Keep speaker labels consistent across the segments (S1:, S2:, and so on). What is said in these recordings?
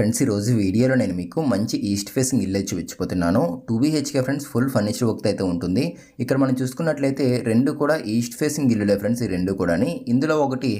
S1: Friends ఈరోజు వీడియోలో నేను మీకు మంచి ఈస్ట్ ఫేసింగ్ ఇల్లు చూపించిపోతున్నాను two BHK friends full furniture work అయితే ఉంటుంది. ఇక్కడ మనం చూసుకున్నట్లయితే రెండు కూడా ఈస్ట్ ఫేసింగ్ ఇల్లులే ఫ్రెండ్స్ ఈ రెండు కూడాని. ఇందులో ఒకటి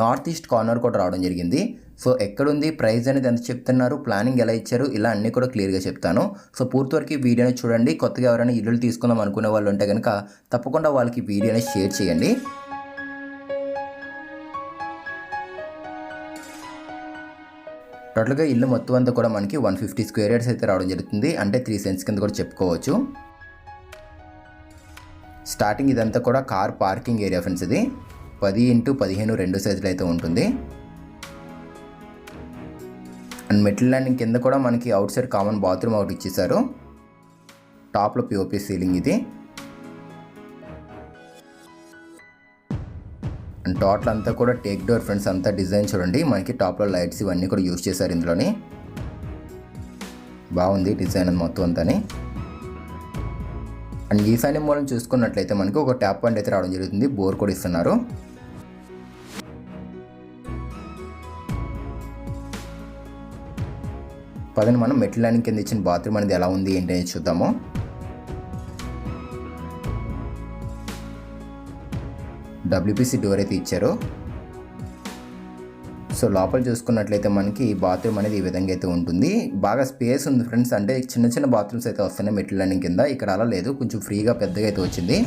S1: నార్త్ ఈస్ట్ కార్నర్ కూడా రావడం జరిగింది. సో ఎక్కడుంది ప్రైస్ అనేది ఎంత చెప్తున్నారు ప్లానింగ్ ఎలా ఇచ్చారు ఇలా అన్నీ కూడా క్లియర్గా చెప్తాను. సో పూర్తి వరకు వీడియోని చూడండి. కొత్తగా ఎవరైనా ఇల్లులు తీసుకుందాం అనుకునే వాళ్ళు ఉంటే కనుక తప్పకుండా వాళ్ళకి వీడియోని షేర్ చేయండి. టోటల్గా ఇల్లు మొత్తం అంతా కూడా మనకి వన్ ఫిఫ్టీ స్క్వేర్ యార్డ్స్ అయితే రావడం జరుగుతుంది. అంటే త్రీ సెంట్స్ కింద కూడా చెప్పుకోవచ్చు. స్టార్టింగ్ ఇదంతా కూడా కార్ పార్కింగ్ ఏరియా ఫ్రెండ్స్ ఇది. పది ఇంటూ పదిహేను రెండు సైజులు అయితే ఉంటుంది. అండ్ మెట్ల ల్యాండింగ్ కింద కూడా మనకి అవుట్ సైడ్ కామన్ బాత్రూమ్ ఒకటి ఇచ్చేసారు టాప్లో పిఓపి సీలింగ్ ఇది. డాట్లు అంతా కూడా టేక్ డోర్ ఫ్రెండ్స్ అంతా డిజైన్ చూడండి. మనకి టాప్లో లైట్స్ ఇవన్నీ కూడా యూజ్ చేశారు ఇందులోని. బాగుంది డిజైన్ అది మొత్తం అంతాని. అండ్ ఈశాన్య మూలం చూసుకున్నట్లయితే మనకి ఒక ట్యాప్ పాయింట్ అయితే రావడం జరుగుతుంది. బోర్ కూడా ఇస్తున్నారు. పదని మనం మెట్ల లైన్ కింద ఇచ్చిన బాత్రూమ్ అనేది ఎలా ఉంది ఏంటి అనేది చూద్దాము. డబ్ల్యూపీసీ డోర్ అయితే ఇచ్చారు. సో లోపల చూసుకున్నట్లయితే మనకి బాత్రూమ్ అనేది ఈ విధంగా అయితే ఉంటుంది. బాగా స్పేస్ ఉంది ఫ్రెండ్స్. అంటే చిన్న చిన్న బాత్రూమ్స్ అయితే వస్తున్నాయి మెట్ల లైనింగ్ కింద. ఇక్కడ అలా లేదు. కొంచెం ఫ్రీగా పెద్దగా అయితే వచ్చింది.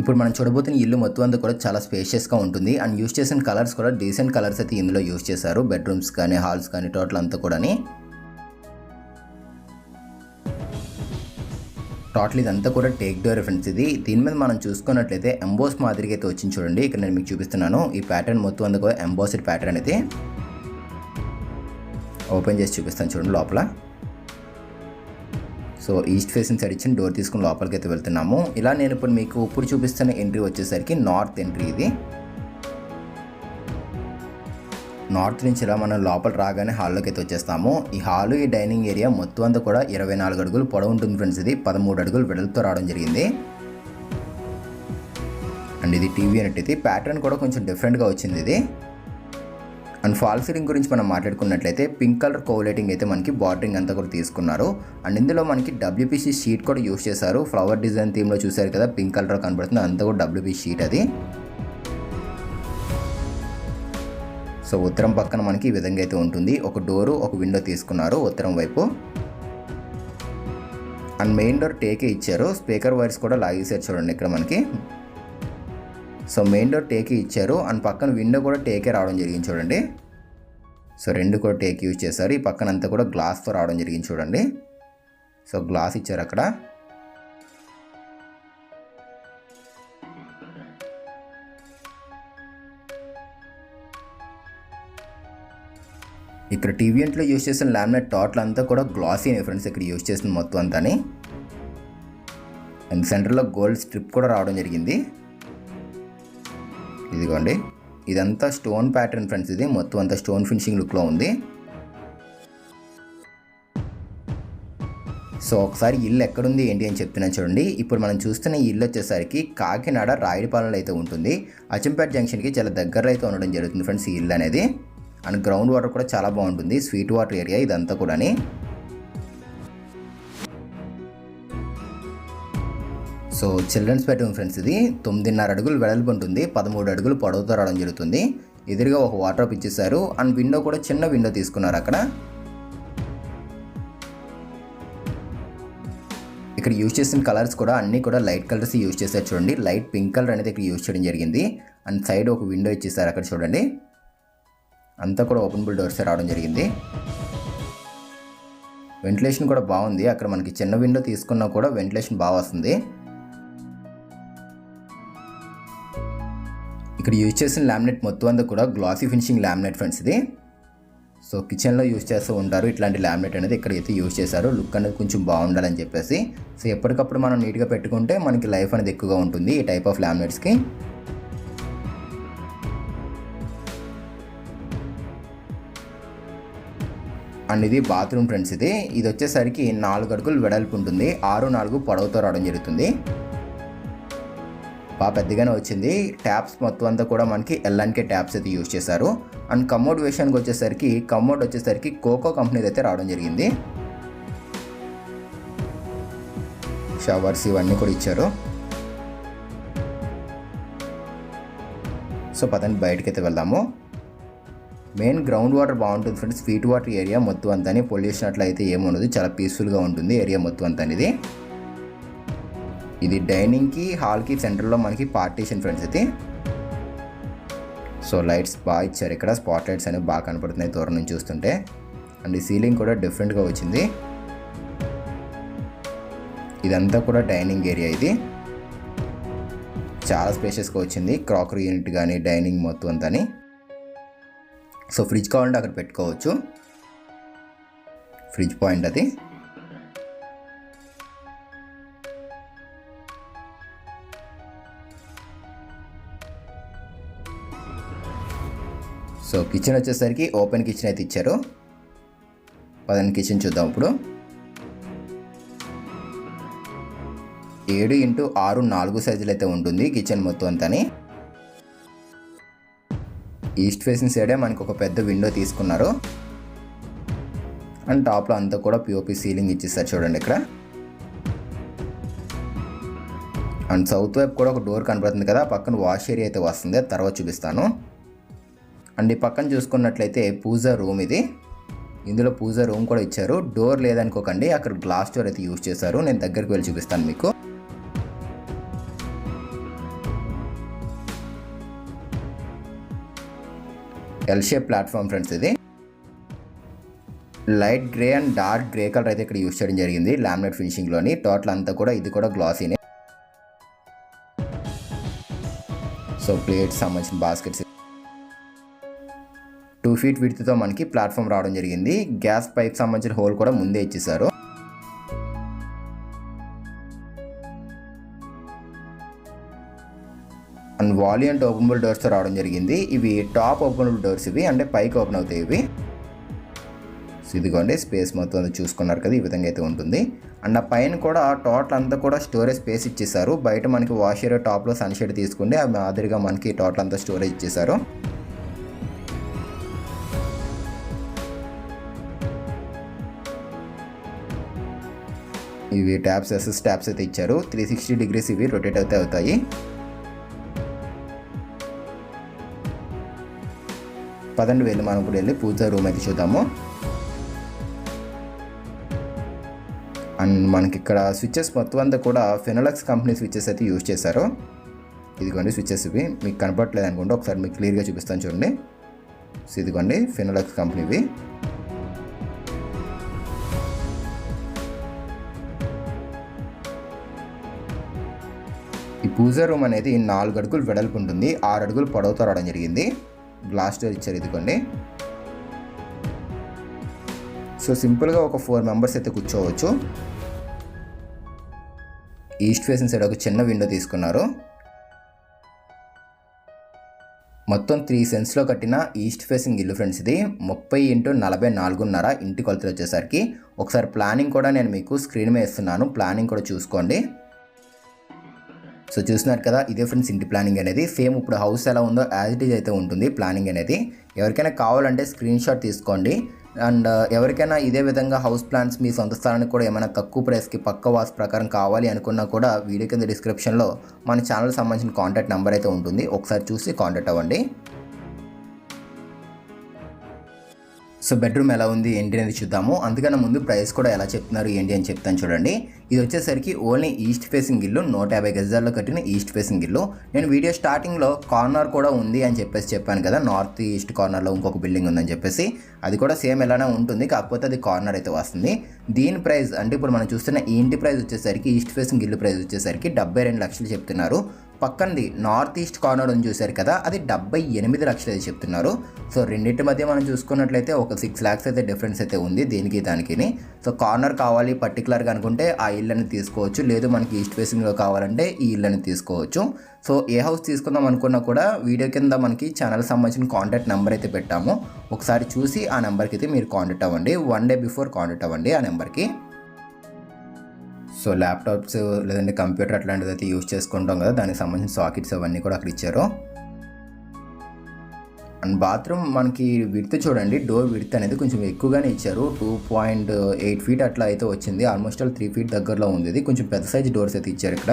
S1: ఇప్పుడు మనం చూడబోతున్న ఇల్లు మొత్తం అంతా కూడా చాలా స్పేషియస్గా ఉంటుంది. అండ్ యూస్ చేసిన కలర్స్ కూడా డీసెంట్ కలర్స్ అయితే ఇందులో యూస్ చేశారు. బెడ్రూమ్స్ కానీ హాల్స్ కానీ టోటల్ అంతా కూడా టోటల్ ఇదంతా కూడా టేక్ డోర్ ఫ్రెండ్స్ ఇది. దీని మీద మనం చూసుకున్నట్లయితే ఎంబోస్ మాదిరిగా అయితే వచ్చింది చూడండి. ఇక్కడ నేను మీకు చూపిస్తున్నాను. ఈ ప్యాటర్న్ మొత్తం అంతా కూడా ఎంబోస్డ్ ప్యాటర్న్ అయితే ఓపెన్ చేసి చూపిస్తాను చూడండి లోపల. సో ఈస్ట్ ఫేసింగ్ సైడ్ ఇచ్చిన డోర్ తీసుకుని లోపలికి అయితే వెళ్తున్నాము. ఇలా నేను ఇప్పుడు మీకు ఇప్పుడు చూపిస్తున్న ఎంట్రీ వచ్చేసరికి నార్త్ ఎంట్రీ ఇది. నార్త్ నుంచి ఇలా మనం లోపల రాగానే హాల్లోకి అయితే వచ్చేస్తాము. ఈ హాలు ఈ డైనింగ్ ఏరియా మొత్తం అంతా కూడా ఇరవై నాలుగు అడుగులు పొడవు ఉంటుంది ఫ్రెండ్స్ ఇది. పదమూడు అడుగులు వెడల్తో రావడం జరిగింది. అండ్ ఇది టీవీ యూనిట్ ఇది. ప్యాటర్న్ కూడా కొంచెం డిఫరెంట్గా వచ్చింది ఇది. అండ్ ఫాల్ సీలింగ్ గురించి మనం మాట్లాడుకున్నట్లయితే పింక్ కలర్ కోలేటింగ్ అయితే మనకి బార్డరింగ్ అంతా కూడా తీసుకున్నారు. అండ్ ఇందులో మనకి డబ్ల్యూపీసీ షీట్ కూడా యూస్ చేశారు. ఫ్లవర్ డిజైన్ థీమ్లో చూశారు కదా పింక్ కలర్ కనబడుతుంది. అంతా కూడా డబ్ల్యూపీ షీట్ అది. సో ఉత్తరం పక్కన మనకి ఈ విధంగా అయితే ఉంటుంది. ఒక డోరు ఒక విండో తీసుకున్నారు ఉత్తరం వైపు. అండ్ మెయిన్ డోర్ టేకే ఇచ్చారు. స్పీకర్ వైర్స్ కూడా లాగేసారు చూడండి ఇక్కడ మనకి. సో మెయిన్ డోర్ టేకే ఇచ్చారు. అండ్ పక్కన విండో కూడా టేకే రావడం జరిగింది చూడండి. సో రెండు కూడా టేక్ యూజ్ చేశారు. ఈ పక్కన అంతా కూడా గ్లాస్తో రావడం జరిగింది చూడండి. సో గ్లాస్ ఇచ్చారు అక్కడ. ఇక్కడ టీవీ ఇంట్లో యూజ్ చేసిన లామినేట్ టోటల్ అంతా కూడా గ్లాసీ ఫ్రెండ్స్ ఇక్కడ యూజ్ చేసిన మొత్తం అంతాని. అండ్ సెంటర్లో గోల్డ్ స్ట్రిప్ కూడా రావడం జరిగింది. ఇదిగోండి. ఇదంతా స్టోన్ ప్యాటర్న్ ఫ్రెండ్స్ ఇది మొత్తం అంతా స్టోన్ ఫినిషింగ్ లుక్లో ఉంది. సో ఒకసారి ఇల్లు ఎక్కడుంది ఏంటి అని చెప్తున్నాను చూడండి. ఇప్పుడు మనం చూస్తున్న ఈ ఇల్లు వచ్చేసరికి కాకినాడ రాయడిపాలెంలో అయితే ఉంటుంది. అచంపేట జంక్షన్కి చాలా దగ్గరలో అయితే ఉండడం జరుగుతుంది ఫ్రెండ్స్ ఈ ఇల్లు అనేది. అండ్ గ్రౌండ్ వాటర్ కూడా చాలా బాగుంటుంది. స్వీట్ వాటర్ ఏరియా ఇదంతా కూడాని. సో చిల్డ్రన్స్ బెడ్రూమ్ ఫ్రెండ్స్ ఇది. తొమ్మిదిన్నర అడుగులు వెడల్పు ఉంటుంది. పదమూడు అడుగులు పొడవుతో రావడం జరుగుతుంది. ఎదురుగా ఒక వాటర్ ఇచ్చేసారు అండ్ విండో కూడా చిన్న విండో తీసుకున్నారు అక్కడ. ఇక్కడ యూజ్ చేసిన కలర్స్ కూడా అన్నీ కూడా లైట్ కలర్స్ యూజ్ చేశారు చూడండి. లైట్ పింక్ కలర్ అనేది ఇక్కడ యూజ్ చేయడం జరిగింది. అండ్ సైడ్ ఒక విండో ఇచ్చేసారు అక్కడ చూడండి. అంతా కూడా ఓపెనబుల్ డోర్స్ రావడం జరిగింది. వెంటిలేషన్ కూడా బాగుంది. అక్కడ మనకి చిన్న విండో తీసుకున్నా కూడా వెంటిలేషన్ బాగా వస్తుంది. ఇక్కడ యూజ్ చేసిన లామినేట్ మొత్తం అంతా కూడా గ్లాసీ ఫినిషింగ్ లామినేట్ ఫ్రెండ్స్ ఇది. సో కిచెన్లో యూజ్ చేస్తూ ఉంటారు. ఇట్లాంటి లామినేట్ అనేది ఇక్కడైతే యూజ్ చేశారు. లుక్ అనేది కొంచెం బాగుండాలని చెప్పేసి. సో ఎప్పటికప్పుడు మనం నీట్గా పెట్టుకుంటే మనకి లైఫ్ అనేది ఎక్కువగా ఉంటుంది ఈ టైప్ ఆఫ్ లామినేట్స్కి. అండ్ ఇది బాత్రూమ్ ఫ్రెండ్స్ ఇది. ఇది వచ్చేసరికి నాలుగు అడుగులు వెడల్పు ఉంటుంది. ఆరు నాలుగు పొడవుతో రావడం జరుగుతుంది. బాగా పెద్దగానే వచ్చింది. ట్యాప్స్ మొత్తం అంతా కూడా మనకి ఎల్ఎన్కే ట్యాప్స్ అయితే యూజ్ చేశారు. అండ్ కమోడ్ విషయానికి వచ్చేసరికి కమోడ్ వచ్చేసరికి కోకో కంపెనీది అయితే రావడం జరిగింది. షవర్స్ ఇవన్నీ కూడా ఇచ్చారు. సో పదండి బయటకైతే వెళ్దాము. మెయిన్ గ్రౌండ్ వాటర్ బాగుంటుంది ఫ్రెండ్స్. ఫీట్ వాటర్ ఏరియా మొత్తం అంతా పొల్యూషన్ అట్లా అయితే ఏముండదు చాలా పీస్ఫుల్గా ఉంటుంది ఏరియా మొత్తం అంతా అనేది ఇది డైనింగ్కి హాల్కి సెంటర్లో మనకి పార్టీషన్ ఫ్రెండ్స్ అయితే. సో లైట్స్ బాగా ఇచ్చారు. ఇక్కడ స్పాట్ లైట్స్ అనేవి బాగా కనపడుతున్నాయి దూరం నుంచి చూస్తుంటే. అండ్ ఈ సీలింగ్ కూడా డిఫరెంట్గా వచ్చింది. ఇదంతా కూడా డైనింగ్ ఏరియా ఇది. చాలా స్పేషియస్గా వచ్చింది. క్రాకరీ యూనిట్ కానీ డైనింగ్ మొత్తం అంతా సో ఫ్రిడ్జ్ కావాలంటే అక్కడ పెట్టుకోవచ్చు. ఫ్రిడ్జ్ పాయింట్ అది. సో కిచెన్ వచ్చేసరికి ఓపెన్ కిచెన్ అయితే ఇచ్చారు. పదండి కిచెన్ చూద్దాం ఇప్పుడు. ఏడు ఇంటూ ఆరు నాలుగు సైజులు అయితే ఉంటుంది కిచెన్ మొత్తం అంతాని. ఈస్ట్ ఫేసింగ్ సైడే మనకు ఒక పెద్ద విండో తీసుకున్నారు. అండ్ టాప్లో అంతా కూడా పిఓపి సీలింగ్ ఇచ్చేస్తారు చూడండి ఇక్కడ. అండ్ సౌత్ వైపు కూడా ఒక డోర్ కనపడుతుంది కదా పక్కన వాష్ ఏరియా అయితే వస్తుంది తర్వాత చూపిస్తాను. అండ్ ఈ పక్కన చూసుకున్నట్లయితే పూజా రూమ్ ఇది. ఇందులో పూజా రూమ్ కూడా ఇచ్చారు. డోర్ లేదనుకోకండి అక్కడ గ్లాస్ డోర్ అయితే యూజ్ చేశారు. నేను దగ్గరికి వెళ్ళి చూపిస్తాను మీకు. ఎల్ షేప్ ప్లాట్ఫామ్ ఫ్రెండ్స్ ఇది. Light grey and dark grey colour అయితే ఇక్కడ యూజ్ చేయడం జరిగింది లామినేట్ ఫినిషింగ్లోని టోటల్ అంతా కూడా ఇది కూడా గ్లాసీనే సో ప్లేట్స్ సంబంధించిన బాస్కెట్స్ టూ ఫీట్ విడ్త్తో మనకి ప్లాట్ఫామ్ రావడం జరిగింది. గ్యాస్ పైప్ సంబంధించిన హోల్ కూడా ముందే ఇచ్చేసారు అండ్ వాలీ అండ్ ఓపెనబుల్ డోర్స్తో రావడం జరిగింది. ఇవి టాప్ ఓపెనబుల్ డోర్స్ ఇవి. అంటే పైకి ఓపెన్ అవుతాయి ఇవి. సో ఇదిగోండి స్పేస్ మొత్తం చూసుకున్నారు కదా ఈ విధంగా అయితే ఉంటుంది. అండ్ ఆ పైన కూడా టోటల్ అంతా కూడా స్టోరేజ్ స్పేస్ ఇచ్చేసారు బయట మనకి వాష్ ఏరియా టాప్లో సన్షెడ్ తీసుకుంటే ఆ మాదిరిగా మనకి టోటల్ అంతా స్టోరేజ్ ఇచ్చేసారు ఇవి ట్యాబ్స్ ఎస్ఎస్ ట్యాబ్స్ అయితే ఇచ్చారు. త్రీ సిక్స్టీ డిగ్రీస్ ఇవి రొటేట్ అయితే అవుతాయి. పదండి వెళ్ళి మనం ఇప్పుడు వెళ్ళి పూజ రూమ్ అయితే చూద్దాము. అండ్ మనకి ఇక్కడ స్విచ్చెస్ మొత్తం అంతా కూడా ఫెనోలక్స్ కంపెనీ స్విచ్చెస్ అయితే యూజ్ చేశారు. ఇదిగోండి స్విచ్చెస్ ఇవి. మీకు కనపడలేదు అనుకుంటే ఒకసారి మీకు క్లియర్గా చూపిస్తాను చూడండి. సో ఇదిగోండి ఫెనోలక్స్ కంపెనీవి ఈ పూజ రూమ్ అనేది నాలుగు అడుగులు వెడల్పు ఉంటుంది. ఆరు అడుగులు పొడవుతో రావడం జరిగింది. గ్లాస్ డోర్ ఇచ్చారు ఇదిగోండి. సో సింపుల్గా ఒక ఫోర్ మెంబర్స్ అయితే కూర్చోవచ్చు. ఈస్ట్ ఫేసింగ్ సైడ్ ఒక చిన్న విండో తీసుకున్నారు. మొత్తం త్రీ సెన్స్లో కట్టిన ఈస్ట్ ఫేసింగ్ ఇల్లు ఫ్రెండ్స్ ఇది. ముప్పై ఇంటూ నలభై నాలుగున్నర ఇంటి కొలతలు వచ్చేసరికి. ఒకసారి ప్లానింగ్ కూడా నేను మీకు స్క్రీన్ మీద ఇస్తున్నాను. ప్లానింగ్ కూడా చూసుకోండి. సో చూస్తున్నారు కదా ఇదే ఫ్రెండ్స్ ఇంటి ప్లానింగ్ అనేది. సేమ్ ఇప్పుడు హౌస్ ఎలా ఉందో యాజ్ ఇట్ ఈజ్ అయితే ఉంటుంది ప్లానింగ్ అనేది. ఎవరికైనా కావాలంటే స్క్రీన్ షాట్ తీసుకోండి. అండ్ uh, ఎవరికైనా ఇదే విధంగా హౌస్ ప్లాన్స్ మీ సొంత స్థలానికి కూడా ఏమైనా తక్కువ ప్రైస్కి పక్క వాస్ ప్రకారం కావాలి అనుకున్నా కూడా వీడియో కింద డిస్క్రిప్షన్లో మన ఛానల్ సంబంధించిన కాంటాక్ట్ నెంబర్ అయితే ఉంటుంది. ఒకసారి చూసి కాంటాక్ట్ అవ్వండి. సో బెడ్రూమ్ ఎలా ఉంది ఏంటి అనేది చూద్దాము. అందుకన్నా ముందు ప్రైస్ కూడా ఎలా చెప్తున్నారు ఏంటి అని చెప్తాను చూడండి. ఇది వచ్చేసరికి ఓన్లీ ఈస్ట్ ఫేసింగ్ ఇల్లు నూట యాభై గజాల్లో కట్టిన ఈస్ట్ ఫేసింగ్ ఇల్లు. నేను వీడియో స్టార్టింగ్లో కార్నర్ కూడా ఉంది అని చెప్పేసి చెప్పాను కదా నార్త్ ఈస్ట్ కార్నర్లో ఇంకొక బిల్డింగ్ ఉందని చెప్పేసి. అది కూడా సేమ్ ఎలానే ఉంటుంది కాకపోతే అది కార్నర్ అయితే వస్తుంది. దీని ప్రైస్ అంటే ఇప్పుడు మనం చూస్తున్న ఈ ఇంటి ప్రైస్ వచ్చేసరికి ఈస్ట్ ఫేసింగ్ ఇల్లు ప్రైస్ వచ్చేసరికి డెబ్బై రెండు లక్షలు చెప్తున్నారు. పక్కనది నార్త్ ఈస్ట్ కార్నర్ అని చూశారు కదా అది డెబ్బై ఎనిమిది లక్షలు అయితే చెప్తున్నారు. సో రెండింటి మధ్య మనం చూసుకున్నట్లయితే ఒక సిక్స్ ల్యాక్స్ అయితే డిఫరెన్స్ అయితే ఉంది దీనికి దానికి సో కార్నర్ కావాలి పర్టికులర్గా అనుకుంటే ఆ ఇళ్ళని తీసుకోవచ్చు. లేదు మనకి ఈస్ట్ ఫేసింగ్లో కావాలంటే ఈ ఇళ్ళని తీసుకోవచ్చు. సో ఏ హౌస్ తీసుకుందాం అనుకున్నా కూడా వీడియో కింద మనకి ఛానల్ సంబంధించిన కాంటాక్ట్ నెంబర్ అయితే పెట్టాము. ఒకసారి చూసి ఆ నెంబర్కి అయితే మీరు కాంటాక్ట్ అవ్వండి. వన్ డే బిఫోర్ కాంటాక్ట్ అవ్వండి ఆ నెంబర్కి సో ల్యాప్టాప్స్ లేదంటే కంప్యూటర్ అట్లాంటిది అయితే యూజ్ చేసుకుంటాం కదా దానికి సంబంధించిన సాకెట్స్ అవన్నీ కూడా అక్కడ ఇచ్చారు. అండ్ బాత్రూమ్ మనకి విడ్త్ చూడండి డోర్ విడ్త్ అనేది కొంచెం ఎక్కువగానే ఇచ్చారు. టూ పాయింట్ ఎయిట్ ఫీట్ అట్లా అయితే వచ్చింది. ఆల్మోస్ట్ ఆల్ త్రీ ఫీట్ దగ్గరలో ఉంది ఇది. కొంచెం పెద్ద సైజ్ డోర్స్ అయితే ఇచ్చారు ఇక్కడ.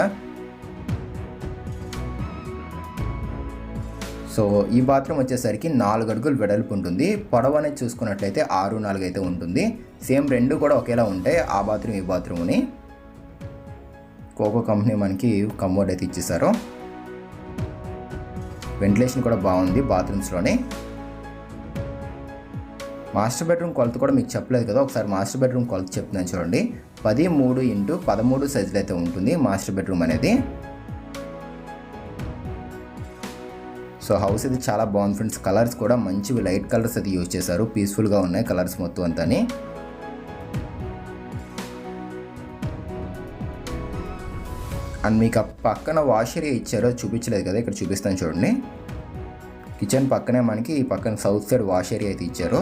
S1: సో ఈ బాత్రూమ్ వచ్చేసరికి నాలుగు అడుగులు వెడల్పు ఉంటుంది. పొడవు అనేది చూసుకున్నట్లయితే ఆరు నాలుగు అయితే ఉంటుంది. సేమ్ రెండు కూడా ఒకేలా ఉంటాయి. ఆ బాత్రూమ్ ఈ బాత్రూమ్ని కోకో కంపెనీ మనకి కమోడ్ అయితే ఇచ్చేసారు. వెంటిలేషన్ కూడా బాగుంది బాత్రూమ్స్లోనే మాస్టర్ బెడ్రూమ్ కొలత కూడా మీకు చెప్పలేదు కదా ఒకసారి మాస్టర్ బెడ్రూమ్ కొలత చెప్తున్నాను చూడండి. పది మూడు ఇంటూ పదమూడు సైజులు అయితే ఉంటుంది మాస్టర్ బెడ్రూమ్ అనేది. సో హౌస్ అయితే చాలా బాగుంది ఫ్రెండ్స్ కలర్స్ కూడా మంచివి లైట్ కలర్స్ అయితే యూజ్ చేశారు. పీస్ఫుల్గా ఉన్నాయి కలర్స్ మొత్తం అంతా అండ్ మీకు ఆ పక్కన వాష్ ఏరియా ఇచ్చారో చూపించలేదు కదా ఇక్కడ చూపిస్తాను చూడండి. కిచెన్ పక్కనే మనకి ఈ పక్కన సౌత్ సైడ్ వాష్ ఏరియా అయితే ఇచ్చారు.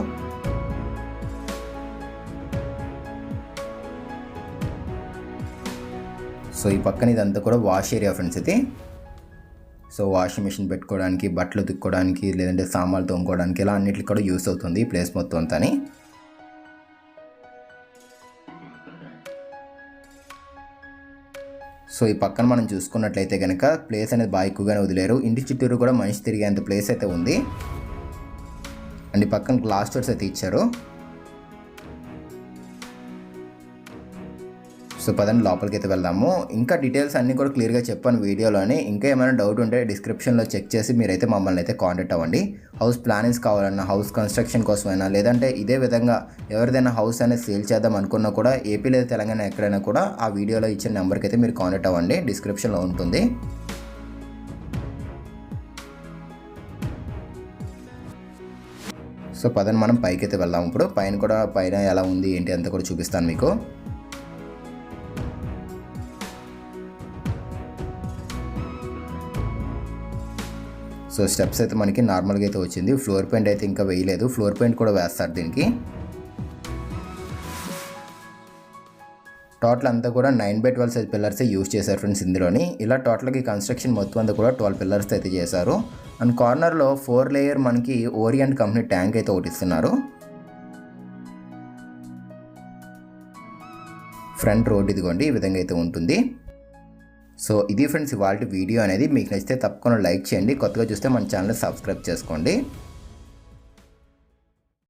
S1: సో ఈ పక్కన ఇదంతా కూడా వాష్ ఏరియా ఫ్రెండ్స్ ఇది సో వాషింగ్ మిషన్ పెట్టుకోవడానికి బట్టలు ఉతుక్కోవడానికి లేదంటే సామాన్లు తోముకోవడానికి ఇలా అన్నిటికి కూడా యూస్ అవుతుంది ఈ ప్లేస్ మొత్తం అంతా సో ఈ పక్కన మనం చూసుకున్నట్లయితే కనుక ప్లేస్ అనేది బాగా ఎక్కువగానే వదిలేరు. ఇంటి చుట్టూరు కూడా మనిషి తిరిగేంత ప్లేస్ అయితే ఉంది. అండ్ ఈ పక్కన గ్లాస్ డోర్స్ అయితే ఇచ్చారు. సో పదండి లోపలికి అయితే వెళ్దాము. ఇంకా డీటెయిల్స్ అన్నీ కూడా క్లియర్గా చెప్పాను వీడియోలోని. ఇంకా ఏమైనా డౌట్ ఉంటే డిస్క్రిప్షన్లో చెక్ చేసి మీరైతే మమ్మల్ని అయితే కాంటాక్ట్ అవ్వండి. హౌస్ ప్లానింగ్స్ కావాలన్నా హౌస్ కన్స్ట్రక్షన్ కోసమైనా లేదంటే ఇదే విధంగా ఎవరిదైనా హౌస్ అనేది సేల్ చేద్దాం అనుకున్నా కూడా ఏపీ లేదా తెలంగాణ ఎక్కడైనా కూడా ఆ వీడియోలో ఇచ్చిన నెంబర్కి అయితే మీరు కాంటాక్ట్ అవ్వండి. డిస్క్రిప్షన్లో ఉంటుంది. సో పదని మనం పైకి అయితే వెళ్దాం ఇప్పుడు. పైన కూడా పైన ఎలా ఉంది ఏంటి అంతా కూడా చూపిస్తాను మీకు. సో స్టెప్స్ అయితే మనకి నార్మల్గా అయితే వచ్చింది. ఫ్లోర్ పెయింట్ అయితే ఇంకా వేయలేదు. ఫ్లోర్ పెయింట్ కూడా వేస్తారు దీనికి. టోటల్ అంతా కూడా nine by twelve size pillars use చేశారు ఫ్రెండ్స్ ఇందులోని. ఇలా టోటల్కి కన్స్ట్రక్షన్ మొత్తం అంతా కూడా ట్వెల్వ్ పిల్లర్స్ అయితే చేశారు. అండ్ కార్నర్లో ఫోర్ లేయర్ మనకి ఓరియంట్ కంపెనీ ట్యాంక్ అయితే ఒకటి ఇస్తున్నారు. ఫ్రంట్ రోడ్ ఇదిగోండి ఈ విధంగా అయితే ఉంటుంది. సో ఇది ఫ్రెండ్స్ ఇవాళ వీడియో అనేది. మీకు నచ్చితే తప్పకుండా లైక్ చేయండి. కొత్తగా చూస్తే మన ఛానల్ సబ్స్క్రైబ్ చేసుకోండి.